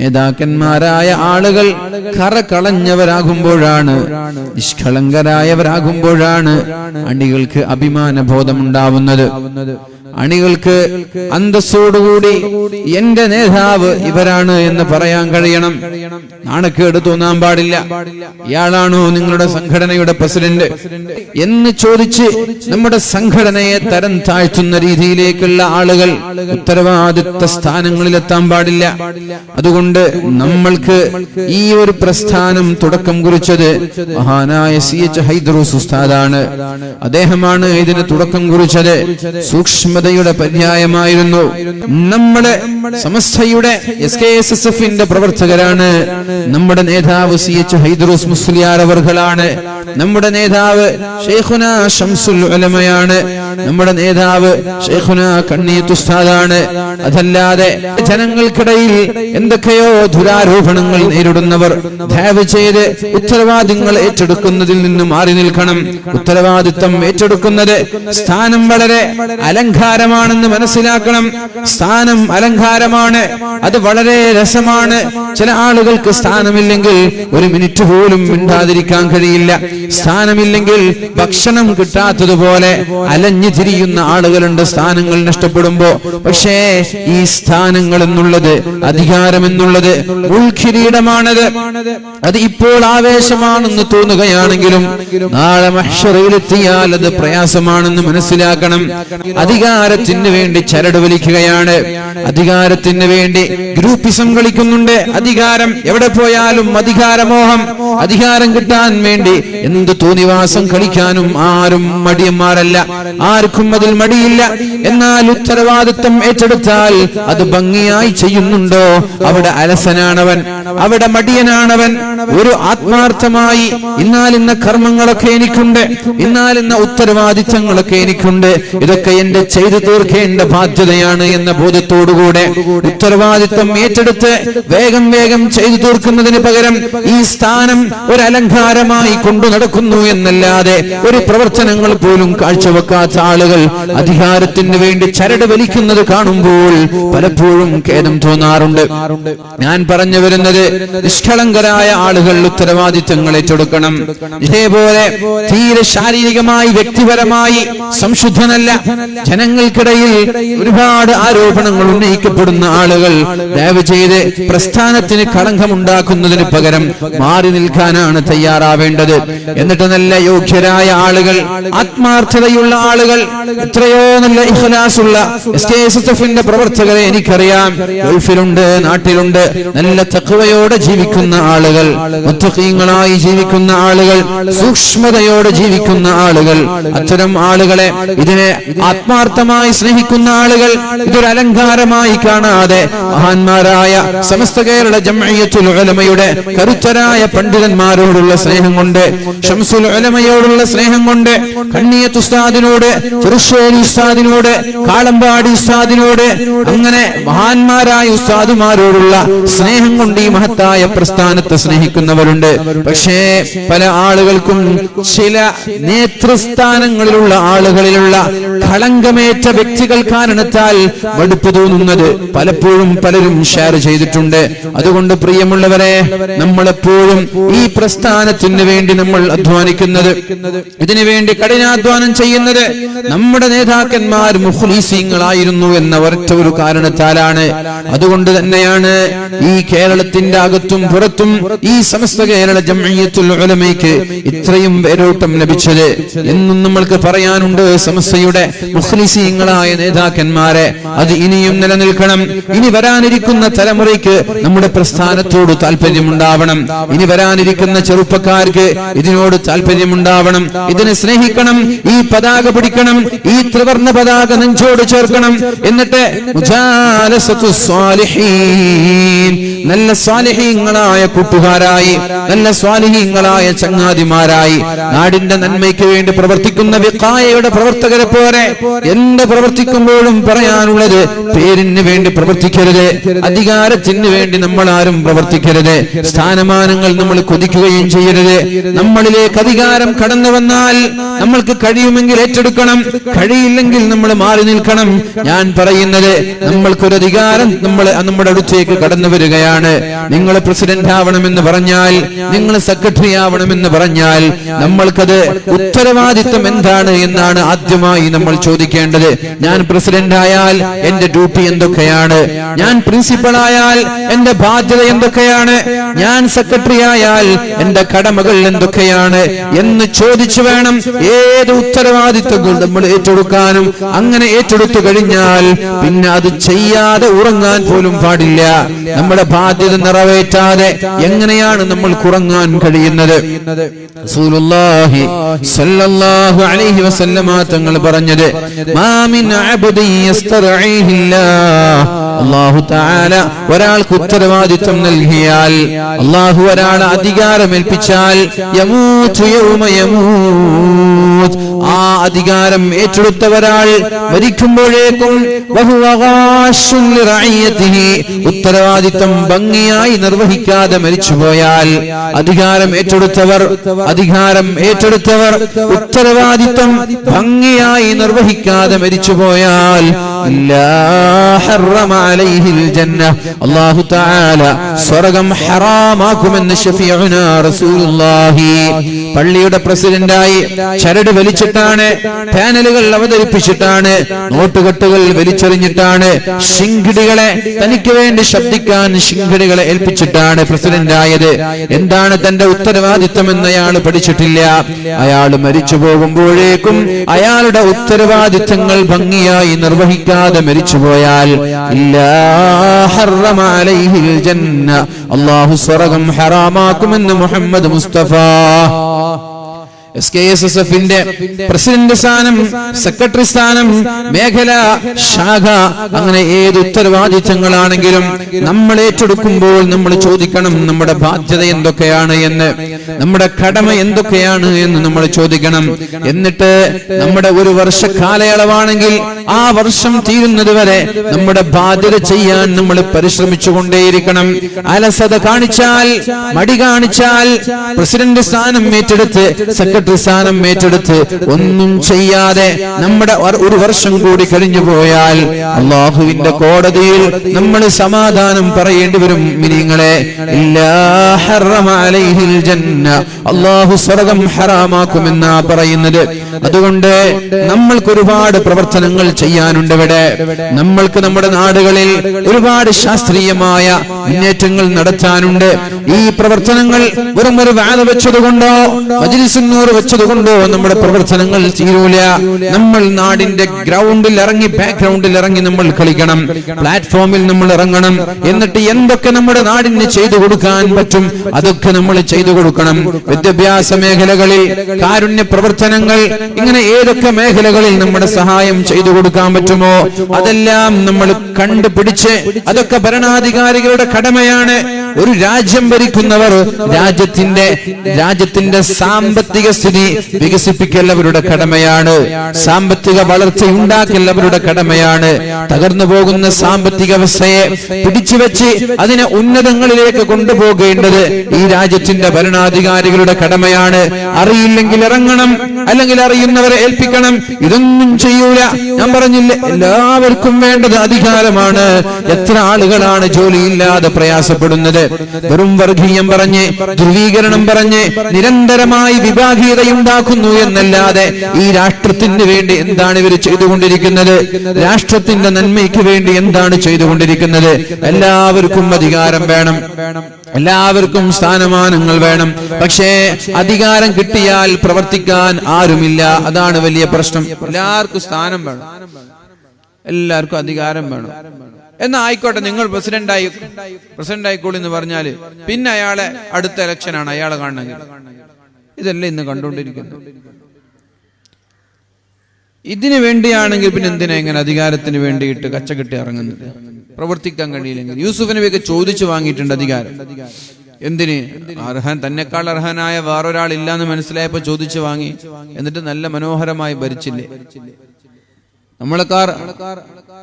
നേതാക്കന്മാരായ ആളുകൾ കറ കളഞ്ഞവരാകുമ്പോഴാണ് നിഷ്കളങ്കരായവരാകുമ്പോഴാണ് അണികൾക്ക് അഭിമാന ബോധമുണ്ടാവുന്നത് അണികൾക്ക് അന്തസ്സോടുകൂടി എന്റെ നേതാവ് ഇവരാണ് എന്ന് പറയാൻ കഴിയണം. നാണക്കേട് തോന്നാൻ പാടില്ല. ഇയാളാണോ നിങ്ങളുടെ സംഘടനയുടെ പ്രസിഡന്റ്? എന്ന് ചോദിച്ച് നമ്മുടെ സംഘടനയെ തരം താഴ്ത്തുന്ന രീതിയിലേക്കുള്ള ആളുകൾ ഉത്തരവാദിത്ത സ്ഥാനങ്ങളിലെത്താൻ പാടില്ല. അതുകൊണ്ട് നമ്മൾക്ക് ഈ ഒരു പ്രസ്ഥാനം തുടക്കം കുറിച്ചത് മഹാനായ സി എച്ച് ഹൈദ്രൂസ് ഉസ്താദാണ്. അദ്ദേഹമാണ് ഇതിന് തുടക്കം കുറിച്ചത്. സൂക്ഷ്മതയുടെ പര്യായമായിരുന്നു. നമ്മുടെ സമസ്തയുടെ എസ് കെ എസ് എസ് എഫിന്റെ പ്രവർത്തകരാണ്. നമ്മുടെ നേതാവ് സി എച്ച് ഹൈദ്രൂസ് മുസ്ലിയാർ അവർകളാണ്. നമ്മുടെ നേതാവ് ഷെയ്ഖുന ഷംസുൽ ഉലമയാണ്. നമ്മുടെ നേതാവ് ഷെയ്ഖുന കണ്ണീത്തുസ്താദാണ്. അതല്ലാതെ ജനങ്ങൾക്കിടയിൽ എന്തൊക്കെയോ ദുരാരോപണങ്ങൾ നേരിടുന്നവർ ദയവ് ചെയ്ത് ഉത്തരവാദിത്തങ്ങൾ ഏറ്റെടുക്കുന്നതിൽ നിന്ന് മാറി നിൽക്കണം. ഉത്തരവാദിത്തം ഏറ്റെടുക്കുന്നത് സ്ഥാനം വളരെ അലങ്കാരമാണെന്ന് മനസ്സിലാക്കണം. സ്ഥാനം അലങ്കാരമാണ്. അത് വളരെ രസമാണ്. ചില ആളുകൾക്ക് സ്ഥാനമില്ലെങ്കിൽ ഒരു മിനിറ്റ് പോലും മിണ്ടാതിരിക്കാൻ കഴിയില്ല. സ്ഥാനമില്ലെങ്കിൽ ഭക്ഷണം കിട്ടാത്തതുപോലെ അലഞ്ഞു തിരിയുന്ന ആളുകളുണ്ട് സ്ഥാനങ്ങൾ നഷ്ടപ്പെടുമ്പോ. പക്ഷേ ഈ സ്ഥാനങ്ങൾ എന്നുള്ളത് അധികാരം എന്നുള്ളത് ഉൾക്കിരീടമാണത്. അത് ഇപ്പോൾ ആവേശമാണെന്ന് തോന്നുകയാണെങ്കിലും നാളെ മഹ്ഷറയിലെത്തിയാൽ അത് പ്രയാസമാണെന്ന് മനസ്സിലാക്കണം. അധികാരത്തിന് വേണ്ടി ചരട് വലിക്കുകയാണ്. അധികാരത്തിന് വേണ്ടി ഗ്രൂപ്പിസം കളിക്കുന്നുണ്ട്. അധികാരം എവിടെ പോയാലും അധികാരമോഹം. അധികാരം കിട്ടാൻ വേണ്ടി എന്ത് തോന്നിവാസം കളിക്കാനും ആരും മടിയന്മാരല്ല. ആർക്കും അതിൽ മടിയില്ല. എന്നാൽ ഉത്തരവാദിത്വം ഏറ്റെടുത്താൽ അത് ഭംഗിയായി ചെയ്യുന്നുണ്ടോ? അവിടെ അലസനാണവൻ. അവിടെ മടിയനാണവൻ. ഒരു ആത്മാർത്ഥമായി ഇന്നാലിന്ന കർമ്മങ്ങളൊക്കെ എനിക്കുണ്ട്. ഇന്നാലിന്ന ഉത്തരവാദിത്തങ്ങളൊക്കെ എനിക്കുണ്ട്. ഇതൊക്കെ എന്റെ ചെയ്തു തീർക്കേണ്ട ബാധ്യതയാണ് എന്ന ബോധത്തോടുകൂടെ ഉത്തരവാദിത്വം ഏറ്റെടുത്ത് വേഗം വേഗം ചെയ്തു തീർക്കുന്നതിന് പകരം ഈ സ്ഥാനം ഒരു അലങ്കാരമായി കൊണ്ടു നടക്കുന്നു എന്നല്ലാതെ ഒരു പ്രവർത്തനങ്ങൾ പോലും കാഴ്ചവെക്കാത്ത ആളുകൾ അധികാരത്തിന് വേണ്ടി ചരട് വലിക്കുന്നത് കാണുമ്പോൾ പലപ്പോഴും ഖേദം തോന്നാറുണ്ട്. ഞാൻ പറഞ്ഞു വരുന്നത് നിഷ്കളങ്കരായ ആളുകൾ ഉത്തരവാദിത്തങ്ങൾ ഏറ്റെടുക്കണം ഇതേപോലെ തീരെ ശാരീരികമായി വ്യക്തിപരമായി സംശുദ്ധനല്ല. ജനങ്ങൾക്കിടയിൽ ഒരുപാട് ആരോപണങ്ങൾ ഉന്നയിക്കപ്പെടുന്ന ആളുകൾ ദയവ് ചെയ്ത് പ്രസ്ഥാനത്തിന് കളങ്കമുണ്ടാക്കുന്നതിന് പകരം മാറി നിൽക്കാനാണ് തയ്യാറാവേണ്ടത്. എന്നിട്ട് നല്ല യോഗ്യരായ ആളുകൾ ആത്മാർത്ഥതയുള്ള ആളുകൾ എത്രയോ നല്ല ഇഹ്ലാസുള്ള എസ് കെ എസ് എസ് എഫിന്റെ പ്രവർത്തകരെ എനിക്കറിയാം. ഗൾഫിലുണ്ട് നാട്ടിലുണ്ട് നല്ല തക്കവയോടെ ജീവിക്കുന്ന ആളുകൾ മുത്തഖീങ്ങളായി ജീവിക്കുന്ന ആളുകൾ സൂക്ഷ്മതയോടെ ജീവിക്കുന്ന ആളുകൾ അത്തരം ആളുകളെ ഇതിനെ ആത്മാർത്ഥമായി സ്നേഹിക്കുന്ന ആളുകൾ ഇതൊരു അലങ്കാരമായി കാണാതെ മഹാന്മാരായ സമസ്ത കേരള ജംഇയ്യത്തുൽ ഉലമയുടെ കരുത്തരായ പണ്ഡിതന്മാരോടുള്ള സ്നേഹം കൊണ്ട് ഷംസുൽ ഉലമയോടുള്ള സ്നേഹം കൊണ്ട് കണ്ണിയത്ത് ഉസ്താദിനോട് ചെറുശ്ശേരി ഉസ്താദിനോട് കാളമ്പാടി ഉസ്താദിനോട് അങ്ങനെ മഹാന്മാരായ ഉസ്താദുമാരോടുള്ള സ്നേഹം കൊണ്ട് ഈ മഹത്തായ പ്രസ്ഥാനത്തെ സ്നേഹിക്കുന്നവരുണ്ട്. പക്ഷേ പല ആളുകൾക്കും ചില നേതൃസ്ഥാനങ്ങളിലുള്ള ആളുകളിലുള്ള കളങ്കമേറ്റ വ്യക്തികൾ കാരണത്താൽ മടുപ്പ് തോന്നുന്നത് പലപ്പോഴും പലരും ഷെയർ ചെയ്തിട്ടുണ്ട്. അതുകൊണ്ട് പ്രിയമുള്ളവരെ നമ്മളെപ്പോഴും ഈ പ്രസ്ഥാനത്തിന് വേണ്ടി നമ്മൾ അധ്വാനിക്കുന്നത് ഇതിനുവേണ്ടി കഠിനാധ്വാനം ചെയ്യുന്നത് നമ്മുടെ നേതാക്കന്മാർ മുഹ്ലീസിങ്ങളായിരുന്നു എന്ന ഒരൊറ്റ ഒരു കാരണത്താലാണ്. അതുകൊണ്ട് തന്നെയാണ് ഈ കേരളത്തിന്റെ അകത്തും പുറത്തും ഈ സമസ്ത കേരള ജംഇയ്യത്തുൽ ഉലമയ്ക്ക് ഇത്രയും വേരോട്ടം ലഭിച്ചത്. എന്നും നമ്മൾക്ക് പറയാനുണ്ട് സമസ്തയുടെ മുഖ്ലിസീങ്ങളായ നേതാക്കന്മാരെ അത് ഇനിയും നിലനിൽക്കണം. ഇനി വരാനിരിക്കുന്ന തലമുറയ്ക്ക് നമ്മുടെ പ്രസ്ഥാനത്തോട് താല്പര്യമുണ്ടാവണം ഇനി വരാനിരിക്കുന്ന ചെറുപ്പക്കാർക്ക് ഇതിനോട് താല്പര്യമുണ്ടാവണം ഇതിനെ സ്നേഹിക്കണം ഈ പതാക പിടിക്കണം ഈ ത്രിവർണ പതാക നെഞ്ചോട് ചേർക്കണം. എന്നിട്ട് നല്ല സ്വാലിഹീങ്ങളായ കൂട്ടുകാരായി നല്ല സ്വാലിഹീങ്ങളായ ചങ്ങാതിമാരായി നാടിന്റെ നന്മയ്ക്ക് വേണ്ടി പ്രവർത്തിക്കുന്ന വിക്കായയുടെ പ്രവർത്തകരെ പോലെ എന്ത് പ്രവർത്തിക്കുമ്പോഴും പറയാനുള്ളത് പേരിന് വേണ്ടി പ്രവർത്തിക്കരുത് അധികാരത്തിന് വേണ്ടി നമ്മൾ ആരും പ്രവർത്തിക്കരുത് സ്ഥാനമാനങ്ങൾ നമ്മൾ കൊതിക്കുകയും ചെയ്യരുത്. നമ്മളിലേക്ക് അധികാരം കടന്നു വന്നാൽ നമ്മൾക്ക് കഴിയുമെങ്കിൽ ഏറ്റെടുക്കണം കഴിയില്ലെങ്കിൽ നമ്മൾ മാറി നിൽക്കണം. ഞാൻ പറയുന്നത് നമ്മൾക്കൊരു അധികാരം നമ്മൾ നമ്മുടെ അടുത്തേക്ക് കടന്നു വരികയാണ്. നിങ്ങൾ പ്രസിഡന്റ് ആവണമെന്ന് പറഞ്ഞാൽ നിങ്ങൾ സെക്രട്ടറി ആവണമെന്ന് പറഞ്ഞാൽ നമ്മൾക്കത് ഉത്തരവാദിത്വം എന്താണ് എന്നാണ് ആദ്യമായി നമ്മൾ ചോദിക്കേണ്ടത്. ഞാൻ പ്രസിഡന്റ് ആയാൽ എന്റെ ഡ്യൂട്ടി എന്തൊക്കെയാണ്? ഞാൻ പ്രിൻസിപ്പൾ ആയാൽ എന്റെ ബാധ്യത എന്തൊക്കെയാണ്? ഞാൻ സെക്രട്ടറി ആയാൽ എന്റെ കടമകൾ എന്തൊക്കെയാണ്? എന്ന് ചോദിച്ചു വേണം ഏത് ഉത്തരവാദിത്വങ്ങൾ നമ്മൾ ഏറ്റെടുക്കാനും. അങ്ങനെ ഏറ്റെടുത്തു കഴിഞ്ഞാൽ പിന്നെ അത് ചെയ്യാതെ ഉറങ്ങാൻ പോലും പാടില്ല. നമ്മുടെ ബാധ്യത നിറവേറ്റാതെ എങ്ങനെയാണ് നമ്മൾ കുറങ്ങാൻ കഴിയുന്നത്? പറഞ്ഞത് മിൻ താല ഒരാൾക്ക് ഉത്തരവാദിത്വം നൽകിയാൽ അള്ളാഹു ഒരാൾ അധികാരം ഏൽപ്പിച്ചാൽ യമൂതു യമൂത്. ആ അധികാരം ഏറ്റെടുത്തവരാൾ മരിക്കുമ്പോഴേക്കും ഉത്തരവാദിത്തം ഭംഗിയായി നിർവഹിക്കാതെ മരിച്ചുപോയാൽ അധികാരം ഏറ്റെടുത്തവർ അധികാരം ഏറ്റെടുത്തവർ ഉത്തരവാദിത്തം ഭംഗിയായി നിർവഹിക്കാതെ മരിച്ചുപോയാൽ ഇല്ലാ ഹറമ അലൈഹിൽ ജന്ന അല്ലാഹു തആല സ്വർഗ്ഗം ഹറാമാക്കുമെന്ന് ഷഫീഉനാ റസൂലുള്ളാഹി പള്ളിയുടെ പ്രസിഡന്റായി ചരട് വലിച്ചിട്ടാണ് പാനലുകൾ അവതരിപ്പിച്ചിട്ടാണ് നോട്ടുകെട്ടുകൾ വലിച്ചെറിഞ്ഞിട്ടാണ് ശിങ്കിടികളെ തനിക്ക് വേണ്ടി ശബ്ദിക്കാൻ ശിങ്കിടികളെ ഏൽപ്പിച്ചിട്ടാണ് പ്രസിഡന്റ് ആയത് എന്താണ് തന്റെ ഉത്തരവാദിത്വം അയാൾ പഠിച്ചിട്ടില്ല. അയാൾ മരിച്ചു പോകുമ്പോഴേക്കും അയാളുടെ ഉത്തരവാദിത്തങ്ങൾ ഭംഗിയായി നിർവഹിക്കാതെ മരിച്ചുപോയാൽ ഇല്ലാ ഹറമ സ്വർഗം ഹറാമാക്കുമെന്ന് Muhammad Mustafa. Allah S K S S എഫിന്റെ പ്രസിഡന്റ് സ്ഥാനം സെക്രട്ടറി സ്ഥാനം മേഖല ശാഖ അങ്ങനെ ഏത് ഉത്തരവാദിത്തങ്ങളാണെങ്കിലും നമ്മൾ ഏറ്റെടുക്കുമ്പോൾ നമ്മൾ ചോദിക്കണം നമ്മുടെ ബാധ്യത എന്തൊക്കെയാണ് എന്ന് നമ്മുടെ കടമ എന്തൊക്കെയാണ് എന്ന് നമ്മൾ ചോദിക്കണം. എന്നിട്ട് നമ്മുടെ ഒരു വർഷ കാലയളവാണെങ്കിൽ ആ വർഷം തീരുന്നതുവരെ നമ്മുടെ ബാധ്യത ചെയ്യാൻ നമ്മൾ പരിശ്രമിച്ചു കൊണ്ടേയിരിക്കണം അലസത കാണിച്ചാൽ മടി കാണിച്ചാൽ പ്രസിഡന്റ് സ്ഥാനം ഏറ്റെടുത്ത് സെക്രട്ടറി സ്ഥാനം ഏറ്റെടുത്ത് ഒന്നും ചെയ്യാതെ നമ്മുടെ ഒരു വർഷം കൂടി കഴിഞ്ഞു പോയാൽ അള്ളാഹുവിന്റെ കോടതിയിൽ നമ്മൾ സമാധാനം പറയേണ്ടി വരും മിനിങ്ങളെ. അള്ളാഹു സ്വർഗം ഹറാമാക്കുമെന്നാ പറയുന്നത്. അതുകൊണ്ട് നമ്മൾക്ക് ഒരുപാട് പ്രവർത്തനങ്ങൾ ചെയ്യാനുണ്ട് ഇവിടെ. നമ്മൾക്ക് നമ്മുടെ നാടുകളിൽ ഒരുപാട് ശാസ്ത്രീയമായ മുന്നേറ്റങ്ങൾ നടത്താനുണ്ട്. ഈ പ്രവർത്തനങ്ങൾ വെറും ഒരു വാദ വെച്ചതുകൊണ്ടോ? മജിലിസിനൂറ് വെച്ചതുകൊണ്ടോ നമ്മുടെ പ്രവർത്തനങ്ങൾ തീരൂല. നമ്മൾ നാടിന്റെ ഗ്രൗണ്ടിൽ ഇറങ്ങി ബാക്ക്ഗ്രൗണ്ടിൽ ഇറങ്ങി നമ്മൾ കളിക്കണം. പ്ലാറ്റ്ഫോമിൽ നമ്മൾ ഇറങ്ങണം. എന്നിട്ട് എന്തൊക്കെ നമ്മുടെ നാടിന് ചെയ്തു കൊടുക്കാൻ പറ്റും അതൊക്കെ നമ്മൾ ചെയ്തു കൊടുക്കണം. വിദ്യാഭ്യാസ മേഖലകളിൽ കാരുണ്യ പ്രവർത്തനങ്ങൾ ഇങ്ങനെ ഏതൊക്കെ മേഖലകളിൽ നമ്മുടെ സഹായം ചെയ്തു കൊടുക്കാൻ പറ്റുമോ? അതെല്ലാം നമ്മൾ കണ്ടുപിടിച്ച് അതൊക്കെ ഭരണാധികാരികളുടെ കടമയാണ്. ഒരു രാജ്യം ഭരിക്കുന്നവർ രാജ്യത്തിന്റെ രാജ്യത്തിന്റെ സാമ്പത്തിക സ്ഥിതി വികസിപ്പിക്കൽ അവരുടെ കടമയാണ്. സാമ്പത്തിക വളർച്ച ഉണ്ടാക്കൽ അവരുടെ കടമയാണ്. തകർന്നു പോകുന്ന സാമ്പത്തിക അവസ്ഥയെ പിടിച്ചു വെച്ച് അതിനെ ഉന്നതങ്ങളിലേക്ക് കൊണ്ടുപോകേണ്ടത് ഈ രാജ്യത്തിന്റെ ഭരണാധികാരികളുടെ കടമയാണ്. അറിയില്ലെങ്കിൽ ഇറങ്ങണം. അല്ലെങ്കിൽ അറിയുന്നവരെ ഏൽപ്പിക്കണം. ഇതൊന്നും ചെയ്യൂല. ഞാൻ പറഞ്ഞില്ല എല്ലാവർക്കും വേണ്ടത് അധികാരമാണ്. എത്ര ആളുകളാണ് ജോലിയില്ലാതെ പ്രയാസപ്പെടുന്നത്? വെറും വർഗീയം പറഞ്ഞ് ധ്രുവീകരണം പറഞ്ഞ് നിരന്തരമായി വിഭാഗീയതയുണ്ടാക്കുന്നു എന്നല്ലാതെ ഈ രാഷ്ട്രത്തിന് വേണ്ടി എന്താണ് ഇവർ ചെയ്തുകൊണ്ടിരിക്കുന്നത്? രാഷ്ട്രത്തിന്റെ നന്മയ്ക്ക് വേണ്ടി എന്താണ് ചെയ്തുകൊണ്ടിരിക്കുന്നത്? എല്ലാവർക്കും അധികാരം വേണം. എല്ലാവർക്കും സ്ഥാനമാനങ്ങൾ വേണം. പക്ഷേ അധികാരം കിട്ടിയാൽ പ്രവർത്തിക്കാൻ ആരുമില്ല. അതാണ് വലിയ പ്രശ്നം. എല്ലാവർക്കും സ്ഥാനം വേണം. എല്ലാവർക്കും അധികാരം വേണം. എന്നാ ആയിക്കോട്ടെ നിങ്ങൾ പ്രസിഡന്റ് ആയി പ്രസിഡന്റ് ആയിക്കോളൂ എന്ന് പറഞ്ഞാൽ പിന്നെ അയാളെ അടുത്ത ഇലക്ഷനാണ് അയാളെ കാണണമെങ്കിൽ. ഇതെല്ലാം ഇന്ന് കണ്ടുകൊണ്ടിരിക്കുന്നു ഇതിനു വേണ്ടിയാണെങ്കിൽ പിന്നെ എന്തിനാ ഇങ്ങനെ അധികാരത്തിന് വേണ്ടിയിട്ട് കച്ചകെട്ടി ഇറങ്ങുന്നത്? പ്രവർത്തിക്കാൻ കഴിയില്ലെങ്കിൽ. യൂസുഫ് നബിയൊക്കെ ചോദിച്ചു വാങ്ങിയിട്ടുണ്ട് അധികാരം. എന്തിന്? അർഹൻ തന്നെക്കാൾ അർഹനായ വേറൊരാൾ ഇല്ലാന്ന് മനസ്സിലായപ്പോ ചോദിച്ചു വാങ്ങി. എന്നിട്ട് നല്ല മനോഹരമായി ഭരിച്ചില്ലേ? നമ്മളെക്കാർ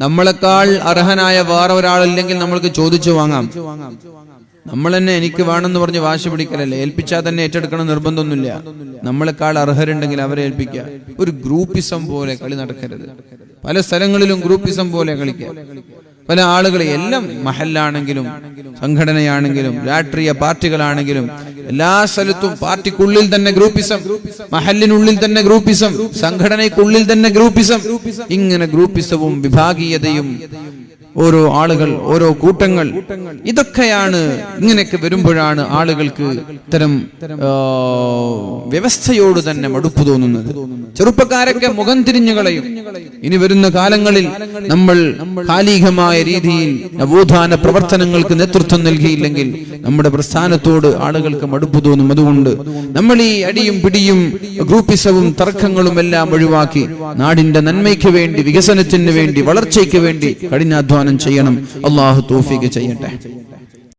നമ്മളെക്കാൾ അർഹനായ വേറെ ഒരാളില്ലെങ്കിൽ നമ്മൾക്ക് ചോദിച്ചു വാങ്ങാം. നമ്മൾ തന്നെ എനിക്ക് വേണമെന്ന് പറഞ്ഞ് വാശി പിടിക്കലല്ലേ? ഏൽപ്പിച്ചാൽ തന്നെ ഏറ്റെടുക്കണം നിർബന്ധമൊന്നുമില്ല. നമ്മളെക്കാൾ അർഹരുണ്ടെങ്കിൽ അവരെ ഏൽപ്പിക്കുക. ഒരു ഗ്രൂപ്പിസം പോലെ കളി നടക്കരുത്. പല സ്ഥലങ്ങളിലും ഗ്രൂപ്പിസം പോലെ കളിക്കുക. പല ആളുകളെ എല്ലാം മഹല്ലാണെങ്കിലും സംഘടനയാണെങ്കിലും രാഷ്ട്രീയ പാർട്ടികളാണെങ്കിലും എല്ലാ സ്ഥലത്തും പാർട്ടിക്കുള്ളിൽ തന്നെ ഗ്രൂപ്പിസം മഹലിനുള്ളിൽ തന്നെ ഗ്രൂപ്പിസം സംഘടനയ്ക്കുള്ളിൽ തന്നെ ഗ്രൂപ്പിസം ഇങ്ങനെ ഗ്രൂപ്പിസവും വിഭാഗീയതയും ഓരോ ആളുകൾ ഓരോ കൂട്ടങ്ങൾ. ഇതൊക്കെയാണ് ഇങ്ങനെയൊക്കെ വരുമ്പോഴാണ് ആളുകൾക്ക് ഇത്തരം വ്യവസ്ഥയോട് തന്നെ മടുപ്പ് തോന്നുന്നത്. ചെറുപ്പക്കാരൊക്കെ മുഖം തിരിഞ്ഞു കളയും. ഇനി വരുന്ന കാലങ്ങളിൽ നമ്മൾ കാലികമായ രീതിയിൽ നവോത്ഥാന പ്രവർത്തനങ്ങൾക്ക് നേതൃത്വം നൽകിയില്ലെങ്കിൽ നമ്മുടെ പ്രസ്ഥാനത്തോട് ആളുകൾക്ക് മടുപ്പ് തോന്നും. അതുകൊണ്ട് നമ്മൾ ഈ അടിയും പിടിയും ഗ്രൂപ്പിസവും തർക്കങ്ങളും എല്ലാം ഒഴിവാക്കി നാടിന്റെ നന്മയ്ക്ക് വേണ്ടി വികസനത്തിന് വേണ്ടി വളർച്ചയ്ക്ക് വേണ്ടി കഠിനാധ്വാനം ചെയ്യണം. അള്ളാഹു തോഫിക്ക് ചെയ്യട്ടെ.